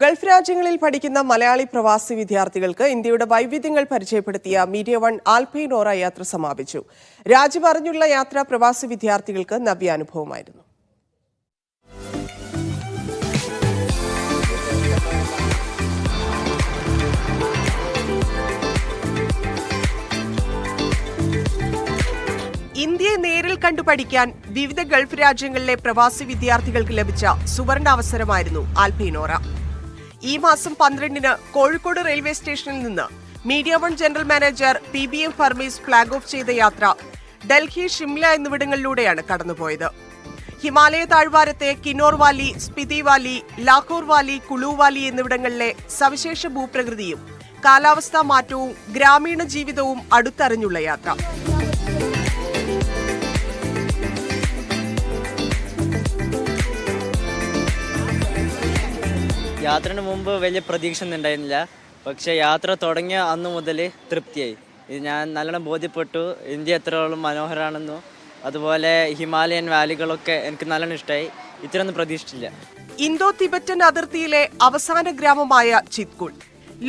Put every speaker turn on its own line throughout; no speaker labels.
Gulf രാജ്യങ്ങളിൽ പഠിക്കുന്ന മലയാളി പ്രവാസി വിദ്യാർത്ഥികൾക്ക് ഇന്ത്യയുടെ വൈവിധ്യങ്ങൾ പരിചയപ്പെടുത്തിയ മീഡിയ വൺ ആൽപൈനോറ യാത്ര സമാപിച്ചു. രാജ്യം അറിഞ്ഞുള്ള യാത്ര പ്രവാസി വിദ്യാർത്ഥികൾക്ക് നവ്യാനുഭവമായിരുന്നു ഇന്ത്യയെ നേരിൽ കണ്ടു പഠിക്കാൻ വിവിധ ഗൾഫ് രാജ്യങ്ങളിലെ പ്രവാസി വിദ്യാർത്ഥികൾക്ക് ലഭിച്ച സുവർണ അവസരമായിരുന്നു ആൽപൈനോറ ഈ മാസം പന്ത്രണ്ടിന് കോഴിക്കോട് റെയിൽവേ സ്റ്റേഷനിൽ നിന്ന് media one general manager P B M Farmis flag off ചെയ്ത യാത്ര ഡൽഹി ഷിംല എന്നിവിടങ്ങളിലൂടെയാണ് കടന്നുപോയത്. Himalaya താഴ്വാരത്തെ Kinnaur valley Spiti valley Lahaul valley Kullu valley എന്നിവിടങ്ങളിലെ സവിശേഷ ഭൂപ്രകൃതിയും കാലാവസ്ഥാ മാറ്റവും ഗ്രാമീണ ജീവിതവും അടുത്തറിഞ്ഞുള്ള യാത്ര.
യാത്രന് മുമ്പ് വലിയ പ്രതീക്ഷ ഒന്നും ഉണ്ടായിരുന്നില്ല. പക്ഷേ യാത്ര തുടങ്ങിയ അന്ന് മുതൽ തൃപ്തിയായി. ഇത് ഞാൻ നല്ലോണം ബോധ്യപ്പെട്ടു. ഇന്ത്യ എത്രയോളം മനോഹരമാണെന്നും അതുപോലെ ഹിമാലയൻ വാലികളൊക്കെ എനിക്ക് നല്ലോണം ഇഷ്ടമായി ഇത്രയൊന്നും പ്രതീക്ഷിച്ചില്ല.
ഇന്തോ തിബറ്റൻ അതിർത്തിയിലെ അവസാന ഗ്രാമമായ ചിത്കുൾ.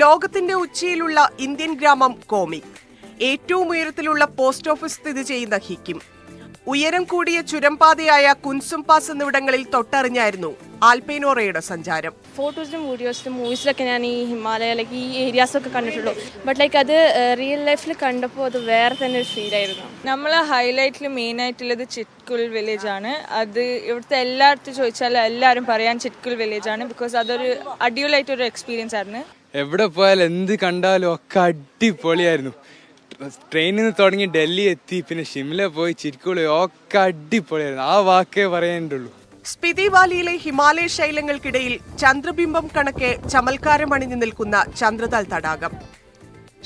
ലോകത്തിന്റെ ഉച്ചയിലുള്ള ഇന്ത്യൻ ഗ്രാമം കോമിക് ഏറ്റവും ഉയരത്തിലുള്ള പോസ്റ്റ് ഓഫീസ് സ്ഥിതി ചെയ്യുന്ന ഹിക്കിം. ഉയരം കൂടിയ ചുരംപാതയായ കുൻസും പാസ് എന്നിവിടങ്ങളിൽ തൊട്ടറിഞ്ഞായിരുന്നു ആൽപൈനോറയുടെ സഞ്ചാരം.
ഫോട്ടോസിലും വീഡിയോസിലും മൂവീസിലൊക്കെ ഞാൻ ഈ ഹിമാലയ ലൈക്ക് ഈ ഏരിയാസൊക്കെ കണ്ടിട്ടുള്ളൂ. ബട്ട് ലൈക്ക് അത് റിയൽ ലൈഫിൽ കണ്ടപ്പോൾ അത് വേറെ തന്നെ ഒരു ഫീൽ ആയിരുന്നു.
നമ്മൾ ഹൈലൈറ്റിൽ മെയിൻ ആയിട്ടുള്ളത് ചിറ്റ്കുൽ വില്ലേജ് ആണ്. അത് ഇവിടുത്തെ എല്ലായിടത്തും ചോദിച്ചാൽ എല്ലാവരും പറയാൻ ചിറ്റ്കുൽ വില്ലേജ് ആണ്. ബിക്കോസ് അതൊരു അടിപൊളിയായിട്ടൊരു എക്സ്പീരിയൻസ് ആയിരുന്നു.
എവിടെ പോയാലും എന്ത് കണ്ടാലും ഒക്കെ അടിപൊളിയായിരുന്നു. ട്രെയിനിൽ നിന്ന് തുടങ്ങി ഡൽഹി എത്തി. പിന്നെ ഷിംല പോയി ചിരിക്കുളി ഒക്കെ അടിപൊളിയായിരുന്നു. ആ വാക്കേ പറയേണ്ടുള്ളൂ
സ്പിതി വാലിയിലെ ഹിമാലയ ശൈലങ്ങൾക്കിടയിൽ ചന്ദ്രബിംബം കണക്കെ ചമൽക്കാരം അണിഞ്ഞു നിൽക്കുന്ന ചന്ദ്രതാൽ തടാകം.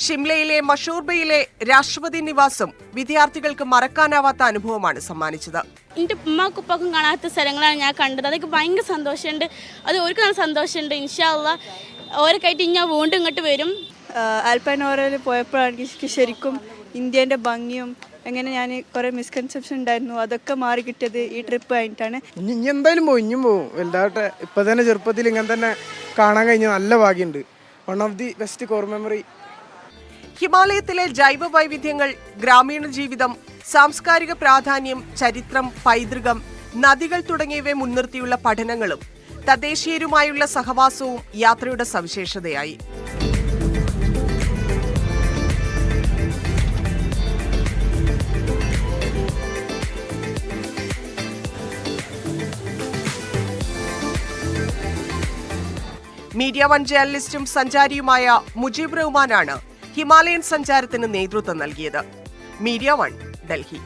ഷിംലയിലെ മഷൂർബയിലെ രാഷ്ട്രപതി നിവാസം വിദ്യാർത്ഥികൾക്ക് മറക്കാനാവാത്ത അനുഭവമാണ് സമ്മാനിച്ചത്.
എന്റെ ഉമ്മാക്കും ഉപ്പാക്കും കാണാത്ത സ്ഥലങ്ങളാണ് ഞാൻ കണ്ടത്. അതൊക്കെ ഭയങ്കര സന്തോഷമുണ്ട്. അത് ഓർക്ക് നല്ല സന്തോഷമുണ്ട് ഇൻഷാല്ല ഓരൊക്കെയായിട്ട് ഞാൻ വീണ്ടും ഇങ്ങോട്ട് വരും.
ആൽപ്പനോറയിൽ പോയപ്പോഴാണ് എനിക്ക് ശരിക്കും ഇന്ത്യന്റെ ഭംഗിയും എങ്ങനെ ഞാൻ കുറേ മിസ്കൺസെപ്ഷൻ ഉണ്ടായിരുന്നു. അതൊക്കെ മാറി കിട്ടിയത് ഈ ട്രിപ്പ് കഴിഞ്ഞിട്ടാണ്.
ഇനി ഇനി എന്തായാലും പോകും ഇനിയും പോകും വലുതാവട്ടെ. ഇപ്പം തന്നെ ചെറുപ്പത്തിൽ ഇങ്ങനെ തന്നെ കാണാൻ കഴിഞ്ഞ നല്ല ഭാഗ്യമുണ്ട്. One of the best core memory
ഹിമാലയത്തിലെ ജൈവ വൈവിധ്യങ്ങൾ ഗ്രാമീണ ജീവിതം സാംസ്കാരിക പ്രാധാന്യം ചരിത്രം പൈതൃകം നദികൾ തുടങ്ങിയവയെ മുൻനിർത്തിയുള്ള പഠനങ്ങളും തദ്ദേശീയരുമായുള്ള സഹവാസവും യാത്രയുടെ സവിശേഷതയായി. മീഡിയ വൺ ജേർണലിസ്റ്റും സഞ്ചാരിയുമായ മുജീബ് റഹ്മാനാണ് ഹിമാലയൻ സഞ്ചാരത്തിന് നേതൃത്വം നൽകിയത്. Media one Delhi.